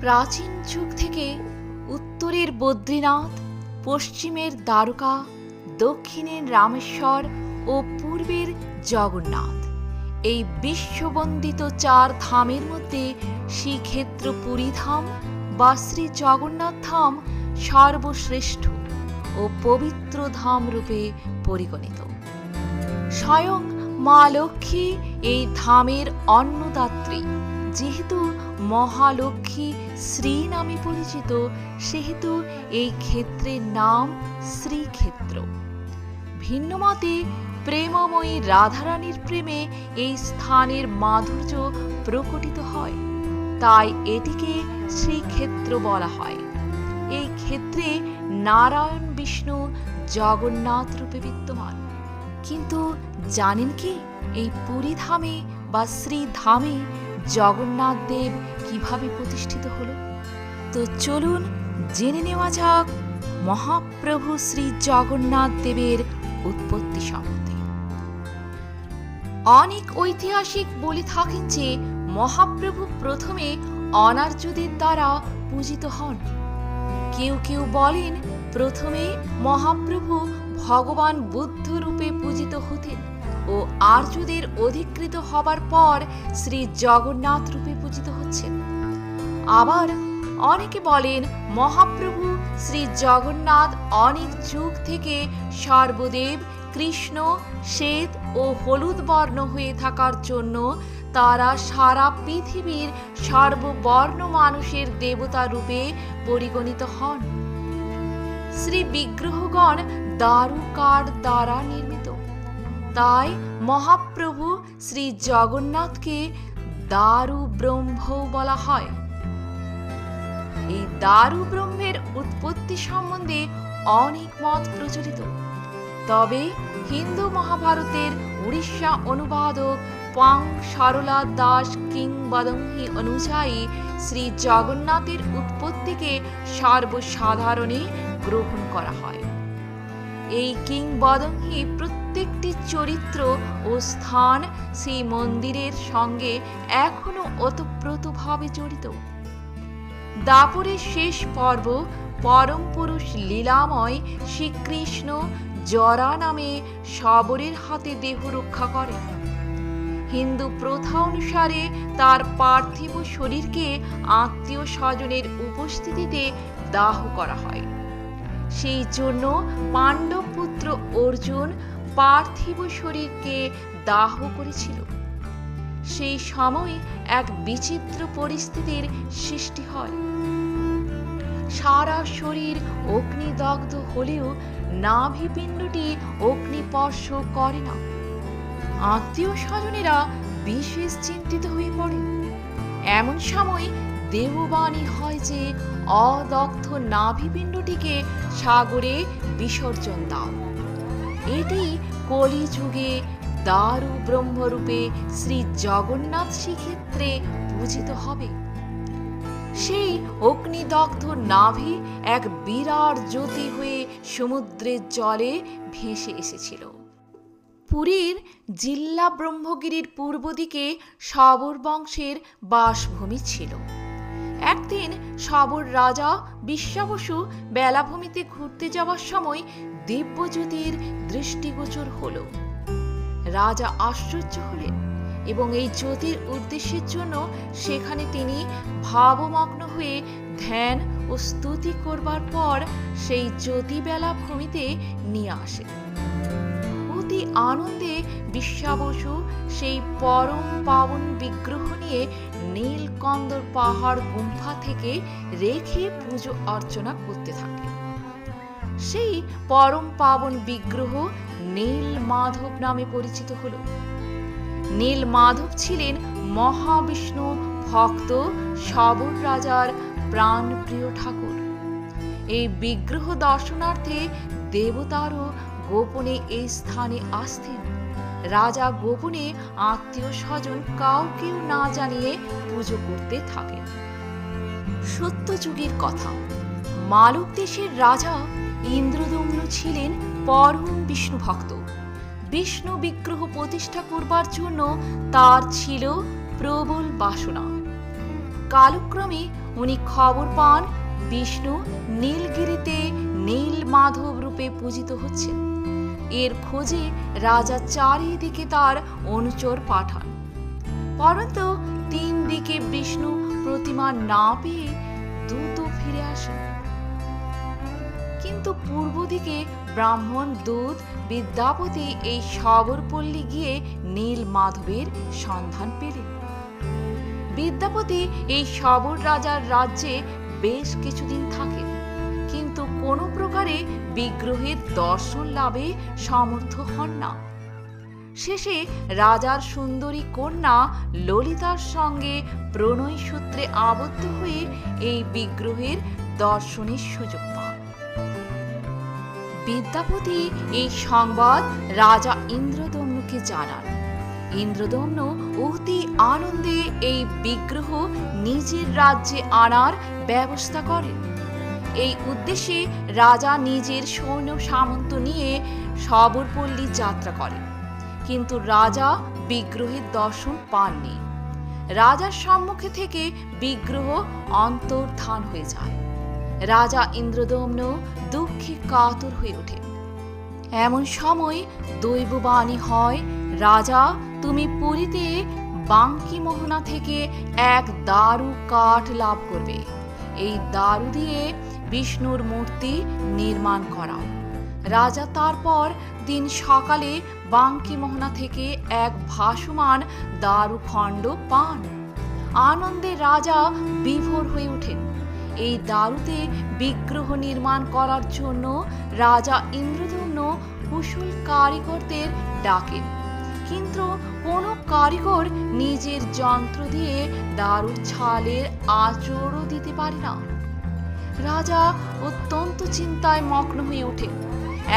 প্রাচীন যুগ থেকে উত্তরের বদ্রীনাথ, পশ্চিমের দ্বারকা, দক্ষিণের রামেশ্বর ও পূর্বের জগন্নাথ। এই বিশ্ববন্দিত চার ধামের মধ্যে শ্রীক্ষেত্র পুরী ধাম বা শ্রী জগন্নাথ ধাম সর্বশ্রেষ্ঠ ও পবিত্র ধাম রূপে পরিগণিত। স্বয়ং মা লক্ষ্মী এই ধামের অন্নদাত্রী। যেহেতু মহালক্ষ্মী শ্রী নামে পরিচিত, সেহেতু এই ক্ষেত্রের নাম শ্রীক্ষেত্র। ভিন্নমতে প্রেমময়ী রাধারানীর প্রেমে এই স্থানের মাধুর্য প্রকটিত হয়। তাই এটিকে শ্রীক্ষেত্র বলা হয়। এই ক্ষেত্রে নারায়ণ, বিষ্ণু, জগন্নাথ রূপে বিদ্যমান। কিন্তু জানেন কি, এই পুরী ধামে বা শ্রীধামে জগন্নাথ দেব কীভাবে প্রতিষ্ঠিত হলো? তো চলুন জেনে নেওয়া যাক মহাপ্রভু শ্রী জগন্নাথ দেবের উৎপত্তি সম্বন্ধে। অনেক ঐতিহাসিক বলে থাকেন যে মহাপ্রভু প্রথমে অনার্যদের দ্বারা পূজিত হন। কেউ কেউ বলেন প্রথমে মহাপ্রভু ভগবান বুদ্ধ রূপে পূজিত হতেন। ও আর্যদের অধিকৃত হবার পর শ্রী জগন্নাথ রূপে পূজিত হচ্ছেন। আবার অনেকে বলেন, মহাপ্রভু শ্রী জগন্নাথ অনেক যুগ থেকে সর্বদেব, কৃষ্ণ, শ্বেত ও হলুদ বর্ণ হয়ে থাকার জন্য তারা সারা পৃথিবীর সর্ববর্ণ মানুষের দেবতা রূপে পরিগণিত হন। শ্রী বিগ্রহগণ দারু কাঠ দ্বারা নির্মিত। তাই মহাপ্রভু শ্রী জগন্নাথকে দারু ব্রহ্ম বলা হয়। এই দারু ব্রহ্মের উৎপত্তি সম্বন্ধে অনেক মত প্রচলিত। তবে হিন্দু মহাভারতের উড়িষ্যা অনুবাদক পাং সরলা দাস কিংবদন্তি অনুযায়ী শ্রী জগন্নাথের উৎপত্তিকে সর্বসাধারণে গ্রহণ করা হয়। এই কিংবদন্তি প্রত্যেকটি চরিত্র ও স্থান সেই মন্দিরের সঙ্গে এখনও ওতপ্রোতভাবে জড়িত। দাপরের শেষ পর্ব পরম পুরুষ লীলাময় শ্রীকৃষ্ণ জরা নামে শবরের হাতে দেহ রক্ষা করেন হিন্দু প্রথা অনুসারে তার পার্থিব শরীরকে আত্মীয় স্বজনের উপস্থিতিতে দাহ করা হয়। সেই জন্য পাণ্ডব পুত্র অর্জুন পার্থিব শরীরকে দাহ করেছিল। সেই সময় এক বিচিত্র পরিস্থিতির সৃষ্টি হয়। সারা শরীর অগ্নিদগ্ধ হলেও নাভিপিণ্ডটি অগ্নিপর্শ করে না। আত্মীয় স্বজনেরা বিশেষ চিন্তিত হয়ে পড়ে। এমন সময় দেববাণী হয় যে, অদগ্ধ নাভিপিণ্ডটিকে সাগরে বিসর্জন দাও। এটি কলিযুগে দারু ব্রহ্মরূপে শ্রী জগন্নাথ শ্রীক্ষেত্রে পূজিত হবে। সেই অগ্নিদগ্ধ নাভি এক বিরাট জ্যোতি হয়ে সমুদ্রের জলে ভেসে এসেছিল। পুরীর জিল্লা ব্রহ্মগিরির পূর্ব দিকে শবর বংশের বাসভূমি ছিল। একদিন শবর রাজা বিশ্বাবসু বেলাভূমিতে ঘুরতে যাওয়ার সময় দিব্যজ্যোতির দৃষ্টিগোচর হল। রাজা আশ্চর্য হলেন এবং এই জ্যোতির উদ্দেশ্যের জন্য সেখানে তিনি ভাবমগ্ন হয়ে ধ্যান ও স্তুতি করবার পর সেই জ্যোতিবেলা ভূমিতে নিয়ে আসেন। অতি আনন্দে বিশ্বাবসু সেই পরম পাবন বিগ্রহ নিয়ে নীলকন্দর পাহাড় গুম্ফা থেকে রেখে পুজো অর্চনা করতে থাকেন। সেই পরম পাবন বিগ্রহ নীল মাধব নামে পরিচিত হল। নীল মাধব ছিলেন মহাবিষ্ণু ভক্ত সবর রাজার প্রাণপ্রিয় ঠাকুর। এই বিগ্রহ দর্শনার্থে দেবতারও গোপনে এই স্থানে আসতেন। রাজা গোপনে আত্মীয় স্বজন কাউকেও না জানিয়ে পুজো করতে থাকেন। সত্যযুগের কথা মালব দেশের রাজা ইন্দ্রদম্ন ছিলেন পরম বিষ্ণু ভক্ত। বিষ্ণু বিগ্রহ প্রতিষ্ঠা করবার জন্য তার ছিল প্রবল বাসনা। কালক্রমে উনি খবর পান, বিষ্ণু নীলগিরিতে নীল মাধব রূপে পূজিত হচ্ছেন। এর খোঁজে রাজা চারিদিকে তার অনুচর পাঠান। পরন্তু তিন দিকে বিষ্ণু প্রতিমা না পেয়ে দ্রুত ফিরে আসেন। কিন্তু পূর্ব দিকে ব্রাহ্মণ, দূত, বিদ্যাপতি এই সবরপল্লী গিয়ে নীল মাধবের সন্ধান পেলেন বিদ্যাপতি এই সবর রাজার রাজ্যে বেশ কিছুদিন থাকেন কিন্তু কোনো প্রকারে বিগ্রহের দর্শন লাভে সমর্থ হন না। শেষে রাজার সুন্দরী কন্যা ললিতার সঙ্গে প্রণয় সূত্রে আবদ্ধ হয়ে এই বিগ্রহের দর্শনের সুযোগ পান। বিদ্যাপতি এই সংবাদ রাজা ইন্দ্রদম্নকে জানান। ইন্দ্রদম্ন অতি আনন্দে এই বিগ্রহ নিজের রাজ্যে আনার ব্যবস্থা করেন। এই উদ্দেশ্যে রাজা নিজের সৈন্য সামন্ত নিয়ে সবরপল্লী যাত্রা করেন। কিন্তু রাজা বিগ্রহের দর্শন পাননি। রাজার সম্মুখে থেকে বিগ্রহ অন্তর্ধান হয়ে যায়। রাজা ইন্দ্রদম্ন দুঃখে কাতর হয়ে ওঠে। এমন সময় দৈববাণী হয়, রাজা, তুমি পুরীতে বাঙ্কি মোহনা থেকে এক দারু কাঠ লাভ করবে। এই দারু দিয়ে বিষ্ণুর মূর্তি নির্মাণ করাও। রাজা তারপর দিন সকালে বাঙ্কি মোহনা থেকে এক ভাসমান দারুখণ্ড পান। আনন্দে রাজা বিভোর হয়ে ওঠেন। এই দারুতে বিগ্রহ নির্মাণ করার জন্য রাজা ইন্দ্রধন্য কুশল কারিগরদের ডাকেন। কিন্তু কোনো কারিগর নিজের যন্ত্র দিয়ে দারুর ছালের আঁচড়ও দিতে পারে না। রাজা অত্যন্ত চিন্তায় মগ্ন হয়ে ওঠে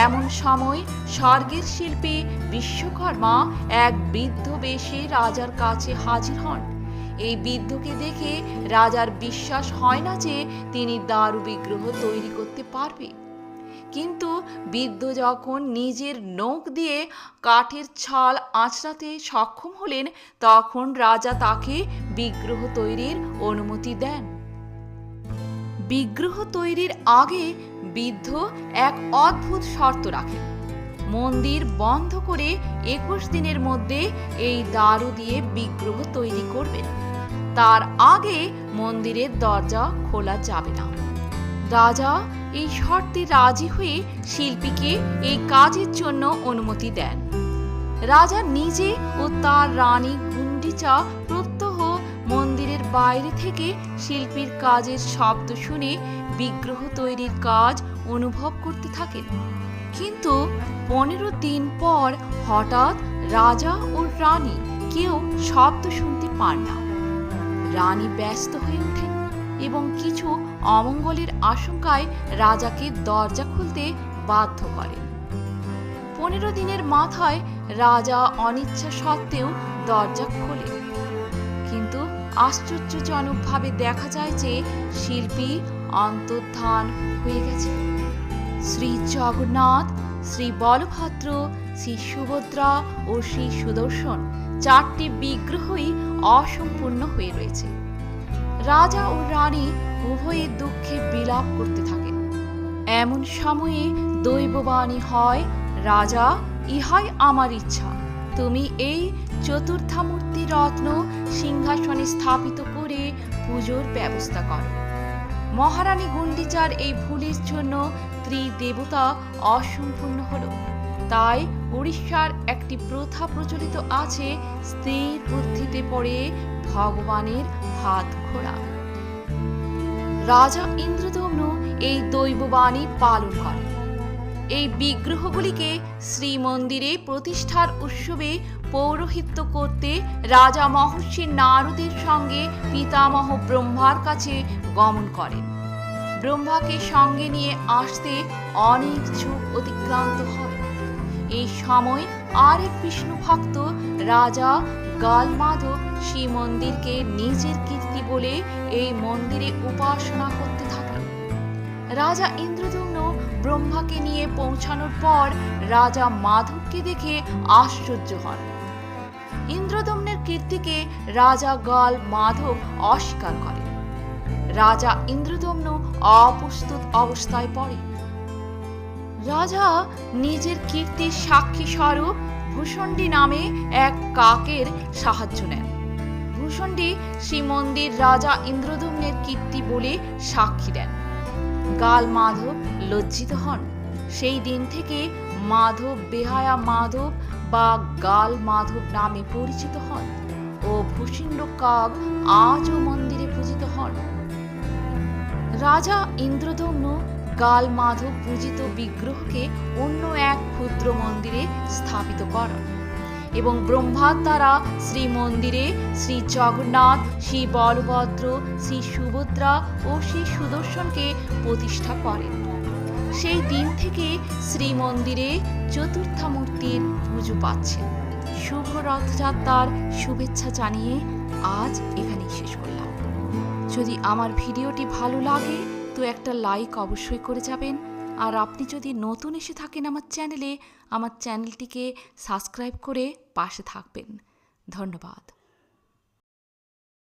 এমন সময় স্বর্গের শিল্পী বিশ্বকর্মা এক বৃদ্ধ বেশে রাজার কাছে হাজির হন। এই বৃদ্ধকে দেখে রাজার বিশ্বাস হয় না যে তিনি দারু বিগ্রহ তৈরি করতে পারবে। কিন্তু বৃদ্ধ যখন নিজের নখ দিয়ে কাঠের ছাল আঁচড়াতে সক্ষম হলেন, তখন রাজা তাকে বিগ্রহ তৈরির অনুমতি দেন। বিগ্রহ তৈরির আগে বৃদ্ধ এক অদ্ভুত শর্ত রাখেন। মন্দির বন্ধ করে একুশ দিনের মধ্যে এই দারু দিয়ে বিগ্রহ তৈরি করবেন। তার আগে মন্দিরের দরজা খোলা যাবে না। রাজা এই শর্তে রাজি হয়ে শিল্পীকে এই কাজের জন্য অনুমতি দেন। রাজা নিজে ও তার রানী গুন্ডিচা প্রত্যহ মন্দিরের বাইরে থেকে শিল্পীর কাজের শব্দ শুনে বিগ্রহ তৈরির কাজ অনুভব করতে থাকেন। কিন্তু পনেরো দিন পর হঠাৎ রাজা ও রানী কেউ শব্দ শুনতে পান না। রানী ব্যস্ত হয়ে ওঠেন এবং কিছু অমঙ্গলের আশঙ্কায় রাজাকে দরজা খুলতে বাধ্য করেন পনেরো দিনের মাথায় রাজা অনিচ্ছা সত্ত্বেও দরজা খোলেন কিন্তু আশ্চর্যজনকভাবে দেখা যায় যে শিল্পী অন্তর্ধান হয়ে গেছে। শ্রী জগন্নাথ, শ্রী বলভদ্র, শ্রী সুভদ্রা ও শ্রী সুদর্শন চারটি বিগ্রহই অসম্পূর্ণ হয়ে রয়েছে। রাজা ও রানী উভয়ে দুঃখে বিলাপ করতে থাকেন। এমন সময়ে দৈববাণী হয়, রাজা, ইহাই আমার ইচ্ছা। তুমি এই চতুর্থামূর্তি রত্ন সিংহাসনে স্থাপিত করে পুজোর ব্যবস্থা করো মহারানী গুন্ডিচার এই ভুলের জন্য ত্রিদেবতা অসম্পূর্ণ হলো। তাই উড়িষ্যার একটি প্রথা প্রচলিত আছে স্ত্রীর বুদ্ধিতে পড়ে ভগবানের হাত ঘোরা। রাজা ইন্দ্রদম্ন এই দৈববাণী পালন করেন। এই বিগ্রহগুলিকে শ্রীমন্দিরে প্রতিষ্ঠার উৎসবে পৌরোহিত্য করতে রাজা মহর্ষি নারদের সঙ্গে পিতামহ ব্রহ্মার কাছে গমন করেন। ব্রহ্মাকে সঙ্গে নিয়ে আসতে অনেক যুগ অতিক্রান্ত হয়। এই সময় আরেক বিষ্ণু ভক্ত, রাজা গালমাধব শ্রী মন্দিরকে নিজের কীর্তি বলে এই মন্দিরে উপাসনা করতে থাকেন রাজা ইন্দ্রদম্ন ব্রহ্মাকে নিয়ে পৌঁছানোর পর রাজা মাধবকে দেখে আশ্চর্য হন। ইন্দ্রদম্নের কীর্তিকে রাজা গাল মাধব অস্বীকার করেন। রাজা ইন্দ্রদম্ন অপ্রস্তুত অবস্থায় পড়ে রাজা নিজের কীর্তির সাক্ষী স্বরূপ ভূষণ্ডী নামে এক কাকের সাহায্য নেন। ভূষণ্ডী শ্রীমন্দির রাজা ইন্দ্রদম্নের কীর্তি বলে সাক্ষী দেন। গাল মাধব লজ্জিত হন। সেই দিন থেকে মাধব বেহায়া মাধব বা গাল মাধব নামে পরিচিত হন ও ভূষিণ্ড কাক আজও মন্দিরে পূজিত হন। রাজা ইন্দ্রদম্ন গাল মাধব পূজিত বিগ্রহকে অন্য এক ক্ষুদ্র মন্দিরে স্থাপিত করেন এবং ব্রহ্মার দ্বারা শ্রী মন্দিরে শ্রী জগন্নাথ, শ্রী বলভদ্র, শ্রী সুভদ্রা ও শ্রী সুদর্শনকে প্রতিষ্ঠা করেন। সেই দিন থেকে শ্রী মন্দিরে চতুর্থামূর্তির পুজো পাচ্ছেন। শুভ রথযাত্রার শুভেচ্ছা জানিয়ে আজ এখানেই শেষ করলাম। যদি আমার ভিডিওটি ভালো লাগে একটা লাইক অবশ্যই করে যাবেন। আর আপনি যদি নতুন এসে থাকেন আমার চ্যানেলে আমার চ্যানেলটিকে সাবস্ক্রাইব করে পাশে থাকবেন। ধন্যবাদ।